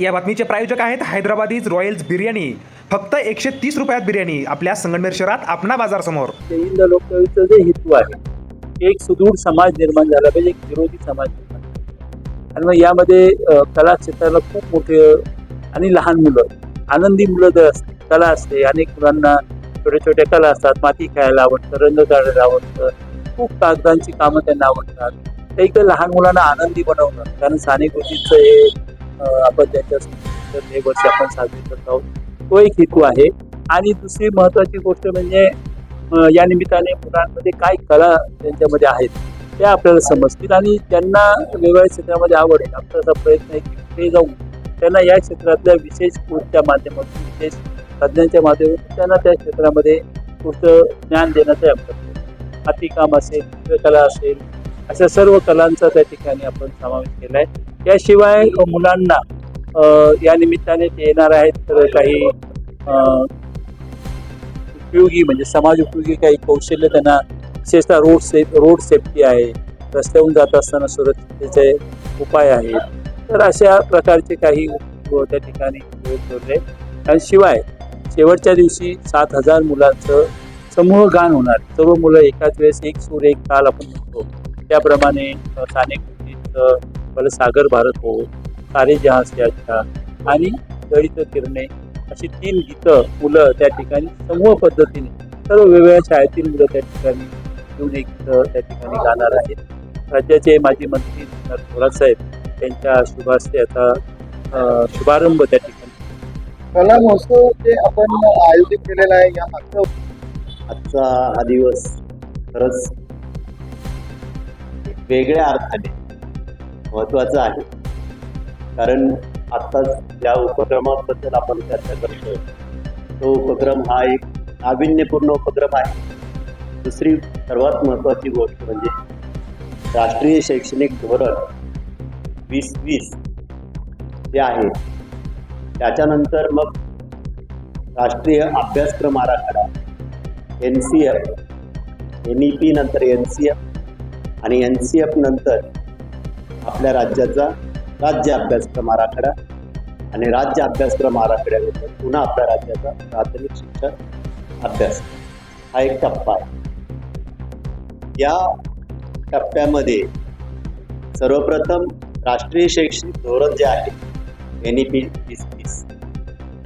या बातमीचे प्रायोजक आहेत हैदराबादीज रॉयल्स बिर्याणी. फक्त एकशे तीस रुपयात बिर्याणी आपल्या संगमनेर शहरात आपणा बाजार समोर. ते हिंद लोकशाहीचं जे हेतू आहे एक सुदृढ समाज निर्माण झाला पाहिजे एक विरोधी समाज निर्माण झाला आणि मग यामध्ये अ, कला क्षेत्राला खूप मोठे आणि लहान मुलं आनंदी मुलं जर असते कला असते अनेक मुलांना छोट्या छोट्या कला असतात माती खेळायला आवडतं रंग काढायला आवडतं खूप कागदांची कामं त्यांना आवडतात. त्या इकडे लहान मुलांना आनंदी बनवणं कारण साने गोष्टीचं हे आपण त्याच्या हे वर्ष आपण साजरे करत आहोत. तो एक हेतू आहे. आणि दुसरी महत्वाची गोष्ट म्हणजे या निमित्ताने मुलांमध्ये काय कला त्यांच्यामध्ये आहेत त्या आपल्याला समजतील. आणि त्यांना वेगवेगळ्या क्षेत्रामध्ये आवडेल आपला असा प्रयत्न आहे की ते जाऊन त्यांना या क्षेत्रातल्या विशेष कोर्सच्या माध्यमातून विशेष तज्ज्ञांच्या माध्यमातून त्यांना त्या क्षेत्रामध्ये पुढचं ज्ञान देण्याचा आपण करतो हातीकाम असेल चित्रकला असेल अशा सर्व कलांचा त्या ठिकाणी आपण समावेश केला आहे त्याशिवाय मुलांना या निमित्ताने ते येणार आहेत तर काही उपयोगी म्हणजे समाज उपयोगी काही कौशल्य त्यांना विशेषतः रोड सेफ रोड सेफ्टी आहे रस्त्याहून जात असताना सुरक्षिततेचे उपाय आहेत. तर अशा प्रकारचे काही त्या ठिकाणी ठेवले आणि शिवाय शेवटच्या दिवशी सात हजार मुलांचं समूह गान होणार. सर्व मुलं एकाच वेळेस एक सूर एक ताल आपण म्हणतो त्याप्रमाणे साने कृतीचं मला सागर भारत हो सारे जहां से अच्छा आणि दळित किरणे अशी तीन गीतं मुलं त्या ठिकाणी समूह पद्धतीने सर्व वेगवेगळ्या शाळेतील मुलं त्या ठिकाणी येऊन एक गीतं त्या ठिकाणी गाणार आहेत. राज्याचे माजी मंत्री थोरात साहेब त्यांच्या शुभास्ते आता शुभारंभ त्या ठिकाणी. कला महोत्सव जे आपण आयोजित केलेला आहे या मागचं? आजचा हा दिवस खरंच वेगळ्या अर्थाने महत्त्वाचं आहे. कारण आत्ताच ज्या उपक्रमाबद्दल आपण चर्चा करतोय तो उपक्रम हा एक नाविन्यपूर्ण उपक्रम आहे. दुसरी सर्वात महत्त्वाची गोष्ट म्हणजे राष्ट्रीय शैक्षणिक धोरण वीस वीस जे आहे त्याच्यानंतर मग राष्ट्रीय अभ्यासक्रम आराखडा N C F N E P नंतर एन सी एफ आणि एन सी एफ नंतर आपल्या राज्याचा राज्य अभ्यासक्रम आराखडा आणि राज्य अभ्यासक्रम आराखड्यानंतर पुन्हा आपल्या राज्याचा प्राथमिक शिक्षण अभ्यास. हा एक टप्पा आहे. या टप्प्यामध्ये सर्वप्रथम राष्ट्रीय शैक्षणिक धोरण जे आहे एन ई पी वीस वीस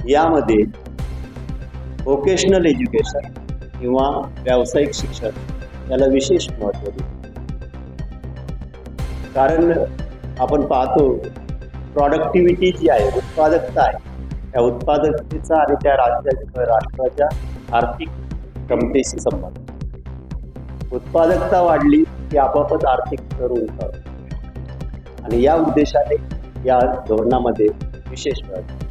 यामध्ये व्होकेशनल एज्युकेशन किंवा व्यावसायिक शिक्षण याला विशेष महत्त्व देतो. कारण आपण पाहतो प्रॉडक्टिव्हिटी जी आहे उत्पादकता आहे त्या उत्पादकतेचा आणि त्या राज्याच्या राष्ट्राच्या आर्थिक क्षमतेशी संबंध उत्पादकता वाढली की आपापच आर्थिक स्तर उंचावतो. आणि या उद्देशाने या धोरणामध्ये विशेष महत्त्व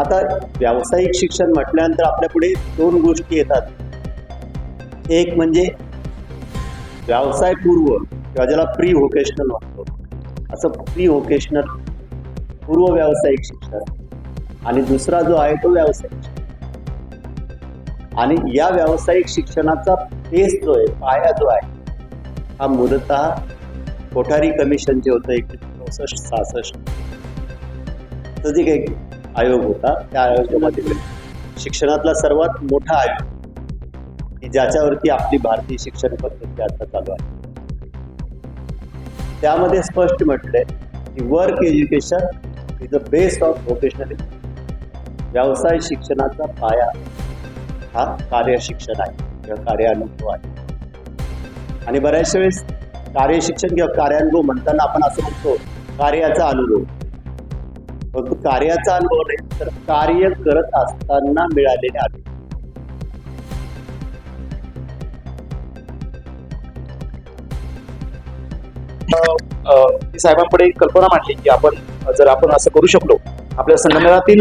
आता व्यावसायिक शिक्षण म्हटल्यानंतर आपल्यापुढे दोन गोष्टी येतात. एक म्हणजे व्यवसायपूर्व किंवा ज्याला प्री व्होकेशनल म्हणतो असं प्री व्होकेशनल पूर्व व्यावसायिक शिक्षण. आणि दुसरा जो आहे तो व्यावसायिक आणि या व्यावसायिक शिक्षणाचा बेस जो आहे पाया जो आहे हा मूलतः कोठारी कमिशन जे होतं एकोणीसशे चौसष्ट सहासष्ट जे काही आयोग होता त्या आयोगामध्ये शिक्षणातला सर्वात मोठा आयोग की ज्याच्यावरती आपली भारतीय शिक्षण पद्धती आता चालू आहे. त्यामध्ये स्पष्ट म्हटलंय की work education is the base of vocational व्यवसाय शिक्षणाचा पाया हा कार्यशिक्षण आहे किंवा कार्यानुभव आहे. आणि बऱ्याचशा वेळेस कार्यशिक्षण किंवा कार्यानुभव म्हणताना आपण असं म्हणतो कार्याचा अनुभव. फक्त कार्याचा अनुभव नाही तर कार्य करत असताना मिळालेले अनुभव. अ, साहेबांकडे कल्पना मांडली की आपण जर आपण असं करू शकलो आपल्या संगमनेरातील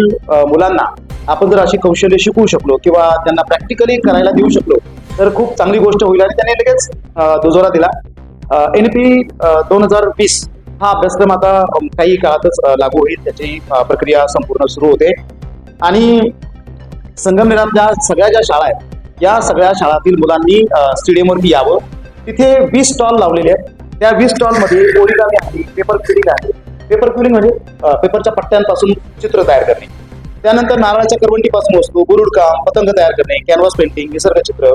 मुलांना आपण जर अशी कौशल्य शिकवू शकलो किंवा त्यांना प्रॅक्टिकली करायला देऊ शकलो तर खूप चांगली गोष्ट होईल. आणि त्याने लगेच दुजोरा दिला. एन पी दोन हजार वीस हा अभ्यासक्रम आता काही काळातच लागू होईल. त्याची प्रक्रिया संपूर्ण सुरू होते. आणि संगमनेरातल्या सगळ्या ज्या शाळा आहेत या सगळ्या शाळातील मुलांनी स्टेडियमवरती यावं. तिथे वीस स्टॉल लावलेले आहेत. त्या वीस स्टॉलमध्ये ओरिगामी आहे पेपर फिलिंग आहे. पेपर क्युलिंग म्हणजे पेपरच्या पट्ट्यांपासून चित्र तयार करणे. त्यानंतर नारळाच्या करवंटीपासून वस्तू बुरुडकाम पतंग तयार करणे कॅनव्हास पेंटिंग निसर्गचित्र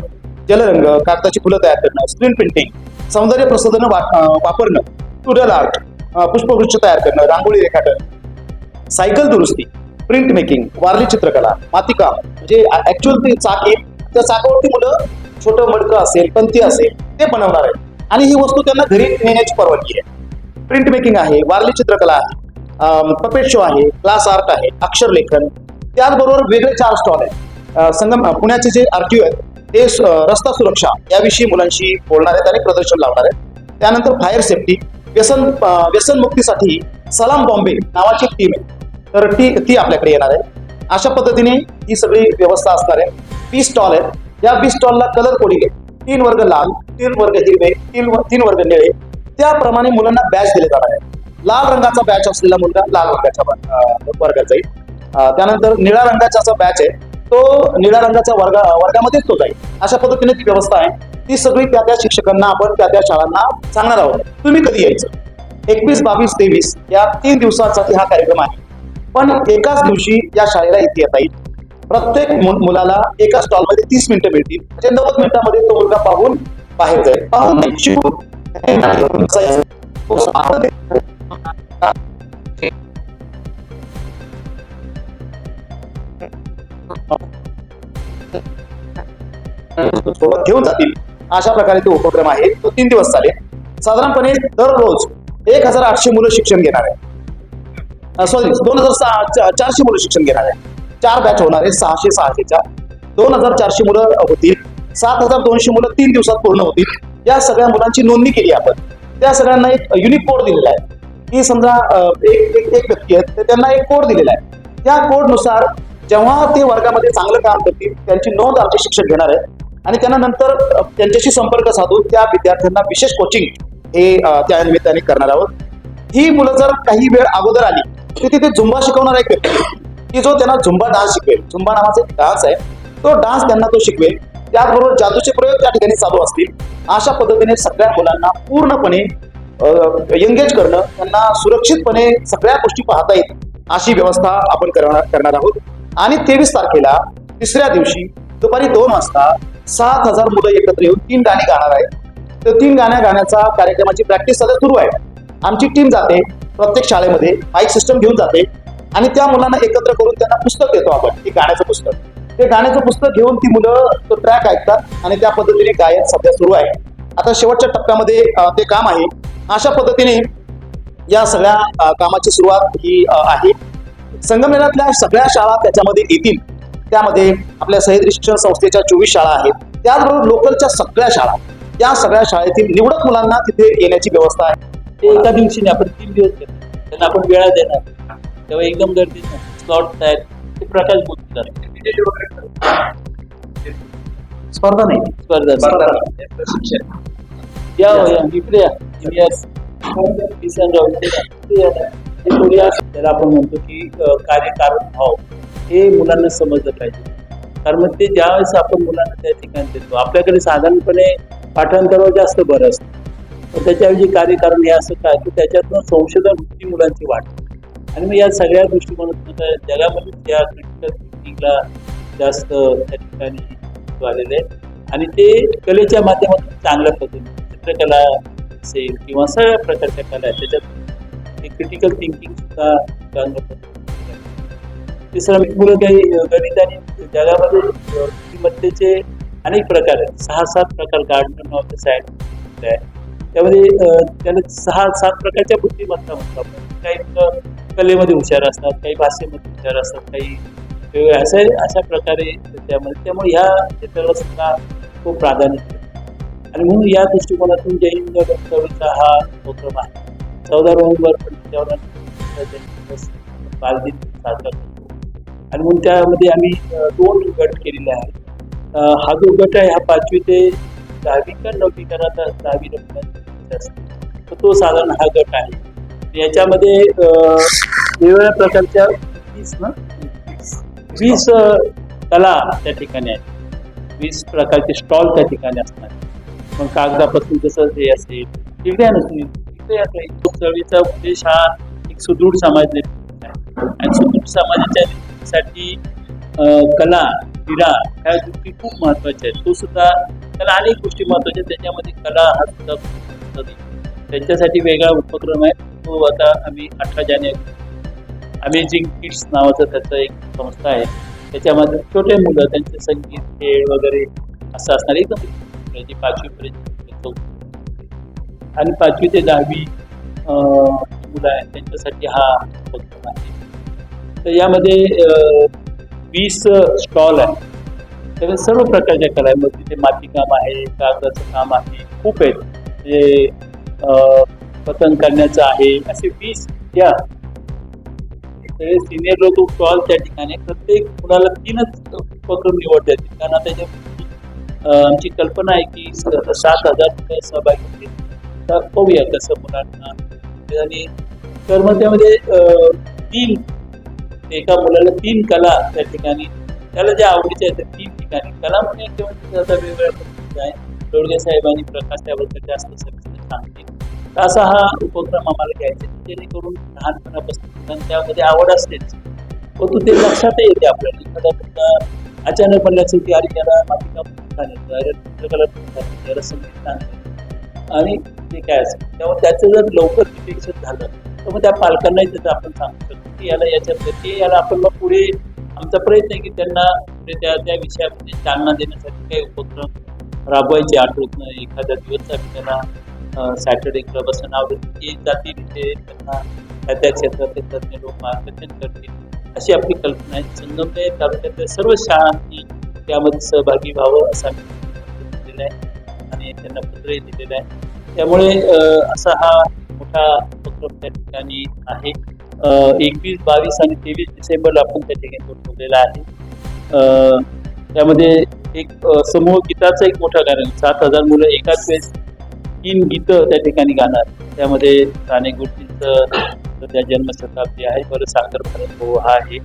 जलरंग कागदाची फुलं तयार करणं स्क्रीन पेंटिंग सौंदर्य प्रसाधन वापरणं टुडल आर्ट पुष्पवृक्ष तयार करणं रांगोळी रेखाटन सायकल दुरुस्ती प्रिंट मेकिंग वारली चित्रकला मातीकाम म्हणजे ऍक्च्युअल ते चाक आहे त्या चाकावरती मुलं छोटं मडकं असेल पंथी असेल ते बनवणार आहे आणि ही वस्तू त्यांना घरी नेण्याची परवानगी आहे. प्रिंट मेकिंग आहे वारली चित्रकला आहे पपेट शो आहे क्लास आर्ट आहे अक्षर लेखन त्याचबरोबर वेगळे चार स्टॉल आहेत. संगम पुण्याचे जे आरटीओ आहेत ते रस्ता सुरक्षा याविषयी मुलांशी बोलणार आहेत आणि प्रदर्शन लावणार आहेत. त्यानंतर फायर सेफ्टी व्यसन व्यसन व्यसनमुक्तीसाठी सलाम बॉम्बे नावाची टीम आहे. तर ती ती आपल्याकडे येणार आहे. अशा पद्धतीने ही सगळी व्यवस्था असणार आहे. वीस स्टॉल आहेत. या वीस स्टॉलला कलर कोडिंग आहे. तीन वर्ग लाल तीन वर्ग हिरवे तीन तीन वर्ग निळे. त्याप्रमाणे मुलांना बॅच दिले जाणार आहे लाल रंगाचा बॅच असलेला मुलगा लाल रंगाच्या वर्गात जाईल. त्यानंतर निळ्या रंगाचा जो बॅच आहे तो निळ्या रंगाच्या वर्गा वर्गामध्येच तो जाईल. अशा पद्धतीने ती व्यवस्था आहे. ती सगळी त्या त्या शिक्षकांना आपण त्या त्या शाळांना सांगणार आहोत. तुम्ही कधी यायचं? एकवीस बावीस तेवीस या तीन दिवसांसाठी हा कार्यक्रम आहे. पण एकाच दिवशी या शाळेला इथे येता येईल. प्रत्येक मुलाला एका स्टॉलमध्ये तीस मिनिटं मिळतील म्हणजे नव्वद मिनिटांमध्ये तो मुलगा पाहून बाहेर जाईल. पाहून नाही शिकून सोबत घेऊन जातील. अशा प्रकारे तो उपक्रम आहे. तो तीन दिवस चालेल. साधारणपणे दररोज एक हजार आठशे मुलं शिक्षण घेणार आहे. सॉरी दोन हजार सहा चारशे मुलं शिक्षण घेणार आहे. चार बॅच होणार आहे सहाशे सहाशेच्या. दोन हजार चारशे मुलं होतील. सात हजार दोनशे मुलं तीन दिवसात पूर्ण होतील. या सगळ्या मुलांची नोंदणी केली आपण. त्या सगळ्यांना एक युनिक कोड दिलेला आहे. की समजा एक एक एक व्यक्ती आहेत तर त्यांना एक कोड दिलेला आहे. त्या कोडनुसार जेव्हा ते वर्गामध्ये चांगलं काम करतील त्यांची नोंद आमचे शिक्षक घेणार आहे आणि त्यांना नंतर त्यांच्याशी संपर्क साधून त्या विद्यार्थ्यांना विशेष कोचिंग हे त्या निमित्ताने करणार आहोत. ही मुलं जर काही वेळ अगोदर आली तर तिथे झुंबा शिकवणार एक व्यक्ती की जो त्यांना झुंबा डान्स शिकवेल. झुंबा नावाचा एक डान्स आहे. तो डान्स त्यांना तो शिकवेल. त्याचबरोबर जादूचे प्रयोग त्या ठिकाणी चालू असतील. अशा पद्धतीने सगळ्या मुलांना पूर्णपणे एंगेज करणं त्यांना सुरक्षितपणे सगळ्या गोष्टी पाहता येईल अशी व्यवस्था आपण करणार करणार आहोत. आणि तेवीस तारखेला तिसऱ्या दिवशी दुपारी दोन वाजता सात हजार मुलं एकत्र येऊन तीन गाणी गाणार आहेत. तर तीन गाण्या गाण्याचा कार्यक्रमाची प्रॅक्टिस सध्या सुरू आहे. आमची टीम जाते. प्रत्येक शाळेमध्ये माईक सिस्टम घेऊन जाते. आणि त्या मुलांना एकत्र करून त्यांना पुस्तक देतो आपण की गाण्याचं पुस्तक. ते गाण्याचं पुस्तक घेऊन ती मुलं तो ट्रॅक ऐकतात आणि त्या पद्धतीने गायन सध्या सुरू आहे. आता शेवटच्या टप्प्यामध्ये ते काम आहे. अशा पद्धतीने या सगळ्या कामाची सुरुवात ही आहे. संगमनेरातल्या सगळ्या शाळा त्याच्यामध्ये येतील. त्यामध्ये आपल्या सह्याद्री शिक्षण संस्थेच्या चोवीस शाळा आहेत. त्याचबरोबर लोकलच्या सगळ्या शाळा. या सगळ्या शाळेतील निवडक मुलांना तिथे येण्याची व्यवस्था आहे. ते एका दिवशी नाही आपण तीन दिवस घेतो. त्यांना आपण वेळा देणार. तेव्हा एकदम गर्दी स्लॉट तयार ते प्रकाश बोलतात स्पर्धा नाही. स्पर्धा स्पर्धा या या इकडे या. त्याला आपण म्हणतो की कार्यकारण भाव हे मुलांना समजलं पाहिजे. कारण मग ते ज्यावेळेस आपण मुलांना त्या ठिकाणी देतो आपल्याकडे साधारणपणे पाठांतरावर जास्त बरं असतं. त्याच्याऐवजी कार्यकारण हे असं काय? की त्याच्यातनं संशोधन वृत्ती मुलांची वाढते. आणि मग या सगळ्या दृष्टिकोनातून आता जगामध्ये या क्रिटिकल थिंकिंगला जास्त त्या ठिकाणी आलेले आलेलं आहे. आणि ते कलेच्या माध्यमातून चांगल्या पद्धतीने चित्रकला असेल किंवा सगळ्या प्रकारच्या कला आहेत त्याच्यात ते क्रिटिकल थिंकिंग सुद्धा चांगल्या पद्धतीने. आहे. मुलं काही गणित आणि जगामध्ये बुद्धिमत्तेचे अनेक प्रकार आहेत. सहा सात प्रकार गार्डनर नावाचं सायन्स आहे. त्यामध्ये त्याला सहा सात प्रकारच्या बुद्धिमत्ता म्हणतो आपण. काही कलेमध्ये हुशार असतात काही भाषेमध्ये हुशार असतात काही वेगवेगळ्या असं अशा प्रकारे त्यामध्ये त्यामुळे ह्या क्षेत्राला सुद्धा खूप प्राधान्य आणि म्हणून या दृष्टिकोनातून जैन कवीचा हा उपक्रम आहे. चौदा नोव्हेंबर पंडित बालदिन साजरा करतो. आणि म्हणून त्यामध्ये आम्ही दोन गट केलेले आहेत. हा जो गट आहे हा पाचवी ते दहावी का नववी का आता दहावी नववी तर तो साधारण हा गट आहे. याच्यामध्ये वेगवेगळ्या प्रकारच्या वीस ना? वीस कला त्या ठिकाणी आहेत. वीस प्रकारचे स्टॉल त्या ठिकाणी असणार मग कागदापासून जसं हे असेल इकडे आहे ना तुम्ही चळवळीचा उद्देश हा एक सुदृढ समाज निर्मिती आहे. आणि सुदृढ समाजाच्या साठी कला क्रीडा ह्या गोष्टी खूप महत्त्वाच्या आहेत. तो सुद्धा त्याला अनेक गोष्टी महत्त्वाच्या आहेत. त्याच्यामध्ये कला हा सुद्धा त्याच्यासाठी वेगळा उपक्रम आहे. तो आता आम्ही अठरा जानेवारी अमेझिंग किड्स नावाचं त्याचं एक संस्था आहे. त्याच्यामध्ये छोटे मुलं त्यांचे संगीत खेळ वगैरे असं असणार एकदम म्हणजे पाचवीपर्यंत आणि पाचवी ते दहावी मुलं आहेत त्यांच्यासाठी हा उपक्रम आहे. तर यामध्ये वीस स्टॉल आहे त्यामध्ये सर्व प्रकारच्या कला आहे मग तिथे मातीकाम आहे कागदाचं काम आहे खूप आहेत. म्हणजे पतन करण्याचं आहे. असे वीस या सगळे सिनियर लोक स्टॉल त्या ठिकाणी. प्रत्येक मुलाला तीनच उपक्रम निवडतात कारण आता आमची कल्पना आहे की सात हजार रुपये सहभागी होतील. तर पाहूया कसं मुलांना आणि तर मग त्यामध्ये तीन एका मुलाला तीन कला त्या ठिकाणी त्याला ज्या आवडीच्या आहेत त्या तीन ठिकाणी. कला म्हणजे आता वेगवेगळ्या आहे. साहेबांनी प्रकाश त्याबद्दल जास्त सविस्तर असा हा उपक्रम आम्हाला घ्यायचा जेणेकरून लहानपणापासून त्यामध्ये आवड असतेच परंतु ते लक्षात येते आपल्याला एखादा मुलगा अचानक म्हणलं की अरे त्याला मातीकाम चित्रकला संगीत आणि ते काय असेल त्यामुळे त्याचं जर लवकर डिटेक्शन झालं तर मग त्या पालकांनाही त्याचं आपण सांगू शकतो की याला याच्यात ते याला आपण मग पुढे आमचा प्रयत्न आहे की त्यांना पुढे त्या त्या विषयामध्ये चालना देण्यासाठी काही उपक्रम राबवायचे आठवत एखाद्या दिवस आम्ही त्याला सॅटर्डे क्लब असं नाव देतो की जातील ते त्यांना त्या त्या क्षेत्रातले तज्ज्ञ लोक मार्गदर्शन करतील. अशी आपली कल्पना आहे. संगमनेर तालुक्यातल्या सर्व शाळांनी त्यामध्ये सहभागी व्हावं असं आम्ही दिलेलं आहे आणि त्यांना पत्रही दिलेलं आहे. त्यामुळे असा हा मोठा उपक्रम त्या ठिकाणी आहे. एकवीस बावीस आणि तेवीस डिसेंबरला आपण त्या ठिकाणी ठेवलेला आहे. त्यामध्ये एक समूह गीताचा एक मोठा कारण सात हजार मुलं एकाच वेळेस तीन गीतं त्या ठिकाणी गाणार. त्यामध्ये साने गुरुजींचं त्या जन्मशताब्दी आहे परत साखर भारत हो, हा आहे.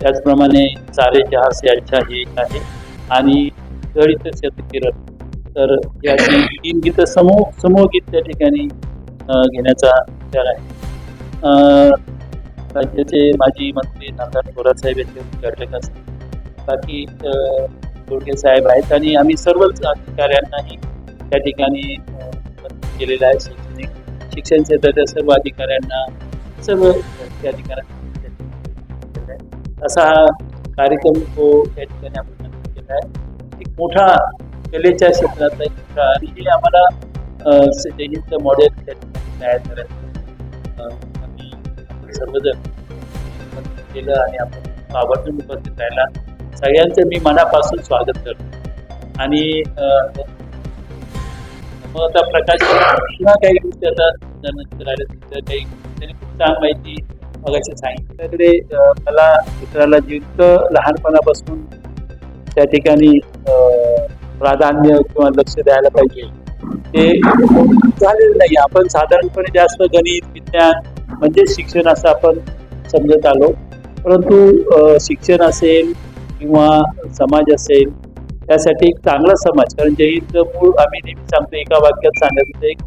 त्याचप्रमाणे सारे चहास याच्या हे एक आहे. आणि गळीत शतकिरण तर याची तीन गीतं समूह समूह गीत त्या ठिकाणी घेण्याचा विचार आहे. राज्याचे माजी मंत्री नामदार थोरातसाहेब यांचे उद्घाटक असतील. बाकी गोडके साहेब आहेत आणि आम्ही सर्वच अधिकाऱ्यांनाही त्या ठिकाणी केलेलं आहे. शैक्षणिक शिक्षण क्षेत्राच्या सर्व अधिकाऱ्यांना सर्व त्या अधिकाऱ्यांना असा हा कार्यक्रम तो या ठिकाणी आपण नक्की केला आहे. एक मोठा कलेच्या क्षेत्रातला एक मोठा आणि हे आम्हाला जयंत मॉडेल त्या ठिकाणी तयार करायचं आम्ही सर्वजण केलं आणि आपण आवर्जून उपस्थित राहिला. सगळ्यांचं मी मनापासून स्वागत करतो. आणि मग आता प्रकाश पुन्हा काही गोष्टी आता आल्या काही त्यांनी खूप छान माहिती मगाशी सांगितल्याकडे मला मित्राला जितकं लहानपणापासून त्या ठिकाणी प्राधान्य किंवा लक्ष द्यायला पाहिजे. ते झालेलं नाही. आपण साधारणपणे जास्त गणित विज्ञान म्हणजे शिक्षण असं आपण समजत आलो. परंतु शिक्षण असेल किंवा समाज असेल त्यासाठी एक चांगला समाज कारण जैनचं मूळ आम्ही नेहमी सांगतो एका वाक्यात सांगायचं एक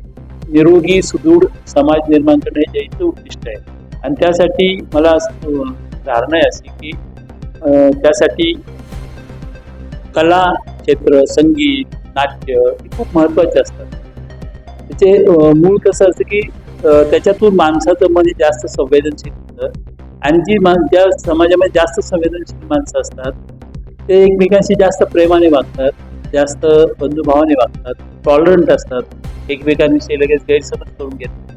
निरोगी सुदृढ समाज निर्माण करणे हे जैनचं उद्दिष्ट आहे. आणि त्यासाठी मला धारणा आहे अशी की त्यासाठी कला क्षेत्र संगीत नाट्य हे खूप महत्त्वाचे असतात. त्याचे मूळ कसं असतं की त्याच्यातून माणसाचं मन हे जास्त संवेदनशील होतं. आणि जी मान ज्या समाजामध्ये जास्त संवेदनशील माणसं असतात ते एकमेकांशी जास्त प्रेमाने वागतात जास्त बंधुभावाने वागतात टॉलरंट असतात एकमेकांविषयी लगेच गैरसमज करून घेतात.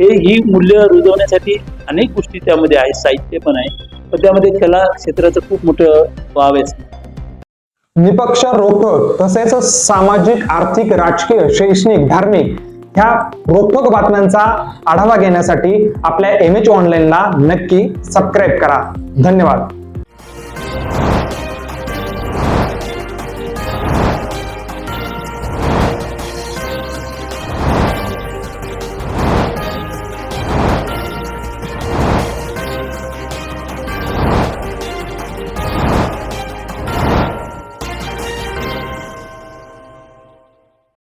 हे ही मूल्य रुजवण्यासाठी अनेक गोष्टी त्यामध्ये आहेत साहित्य पण आहे पण त्यामध्ये कला क्षेत्राचं खूप मोठं वाव आहे. निपक्ष रोखक तसेच सामाजिक आर्थिक राजकीय शैक्षणिक धार्मिक ह्या रोखक बातम्यांचा आढावा घेण्यासाठी आपल्या एम एच ऑनलाईनला नक्की सबस्क्राईब करा. धन्यवाद.